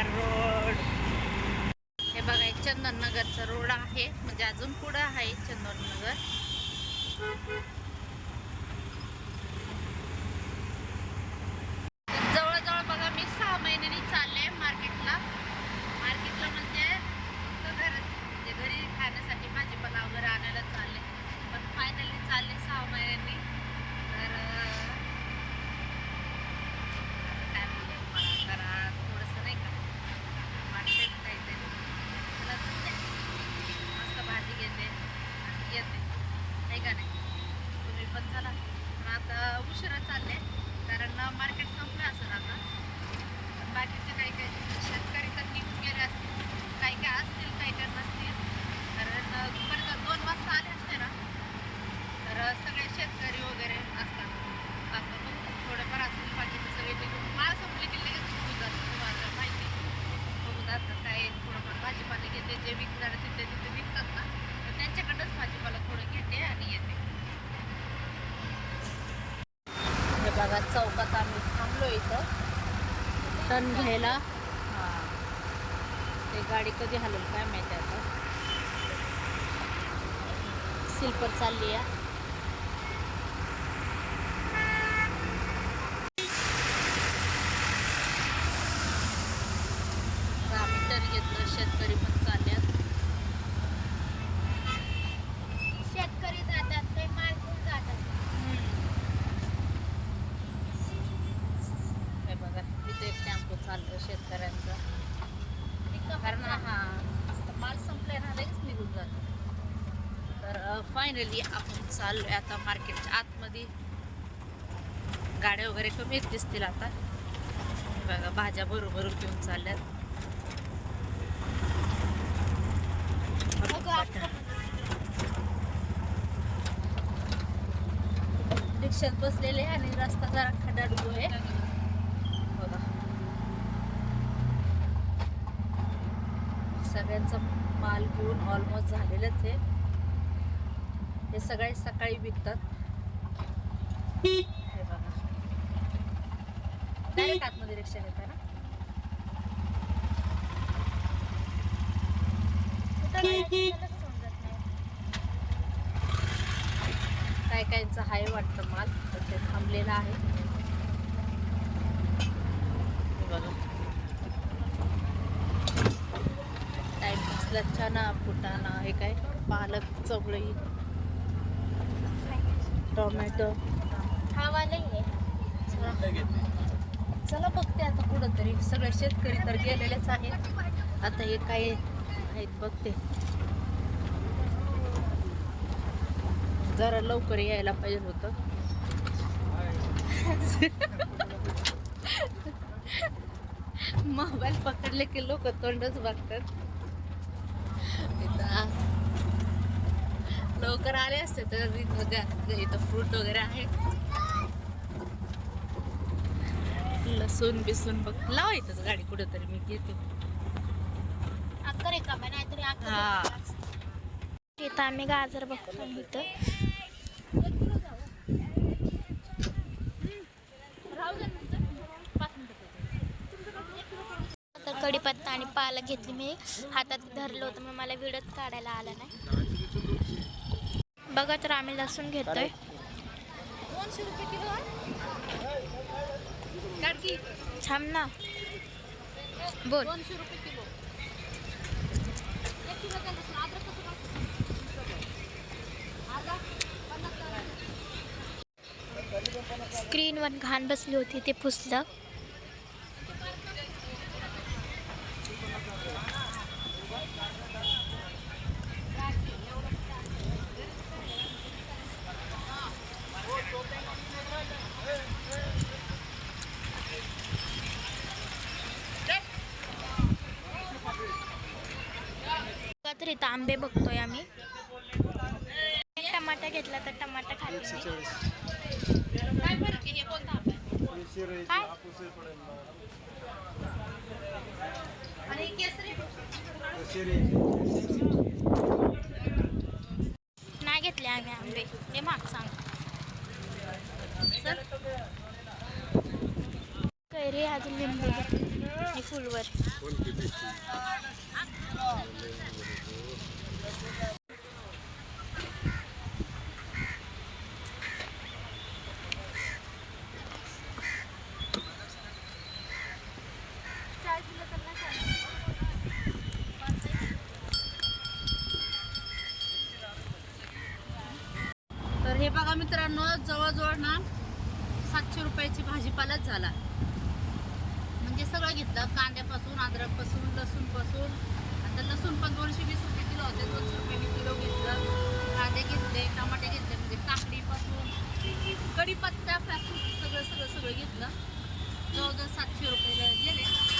Malhar road. हे बघा एक चंदननगरचा रोड आहे. म्हणजे अजून पुढं आहे चंदन नगर. पण चला पण आता उशिरा चालले. कारण मार्केट संपलं असेल आता. पण बाकीचे काही काही शेतकरी तर निघून गेले असतील काही काय असतील काही काय नसतील कारण दुपारी जर दोन वाजता आले असते ना तर सगळे शेतकरी वगैरे असतात आता मग थोडेफार असतील बाकीचे सगळे निघून माळ संपली की लगेच निघून जातात तुम्हाला माहिती बघू जातात काय थोडंफार भाजीपाला घेते जे विकणार तिथे तिथे विकतात ना तर त्यांच्याकडनंच भाजीपाला थोडं घेते आणि येते बघा चौकात आम्ही थांबलो इथं. टन घ्यायला. हां. ते गाडी कधी हलेल काय माहिती आता. सिल्पर चालली आहे तर आम्ही टन घेतलं शेतकरी पण चालल्यात शेतकरी जातात ते माल घेऊन जातात हे बघा तिथे चालतो शेतकऱ्यांचा. कारण हा. माल संपलाय ना लगेच निघून जातो. तर फायनली आपण चाललोय आता मार्केटच्या आतमध्ये. गाड्या वगैरे कमीच दिसतील आता. बघा भाज्या बरोबर घेऊन चालल्यात. रिक्षात बसलेले आणि रस्ता जरा खडाडू आहे बघा सगळ्यांचा माल घेऊन ऑलमोस्ट झालेलंच आहे. हे सगळे सकाळी विकतात. हे बघा. डायरेक्ट आतमध्ये रिक्षा घेता ना? काय कायचं आहे वाटतं माल? तर ते थांबलेला आहे. बघा. चना फुटाणा हे काय? पालक चवळी टोमॅटो. हवा नाही आहे. चला बघते आता कुठं तरी सगळे शेतकरी तर गेलेलेच आहेत. आता हे काय आहेत बघते. जरा लवकर यायला पाहिजे होतं. मोबाईल पकडले की लोक तोंडच बघतात इथं लवकर आले असते तर इथं फ्रूट वगैरे आहे. लसूण बिसून बघ. लावा इथंच गाडी कुठेतरी मी घेते. हा. इथं आम्ही गाजर बघतो इथं तर कढीपत्ता आणि पालक घेतली मी. हातात धरलं होतं मग मला व्हिडिओच काढायला आला नाही. बघा तर आम्ही लसूण घेतोय. थांब ना. बोल. स्क्रीनवर घाण बसली होती ते पुसलं. इथं आंबे बघतोय आम्ही. टमाटा घेतला तर टमाटा खाली हे नाही घेतले आम्ही आंबे. हे माग सांग. सर कैरी लिंबू? घेतले फुलवर. मित्रांनो जवळजवळ ना सातशे रुपयाची भाजीपालाच झाला. म्हणजे सगळं घेतलं कांद्यापासून अद्रकपासून लसूणपासून. आता लसूण पण दोनशे वीस रुपये किलो होते दोनशे रुपये किलो घेतलं. कांदे घेतले टमाटे घेतले म्हणजे काकडीपासून कडीपत्त्यापासून सगळं सगळं सगळं घेतलं. जवळजवळ सातशे रुपये गेले.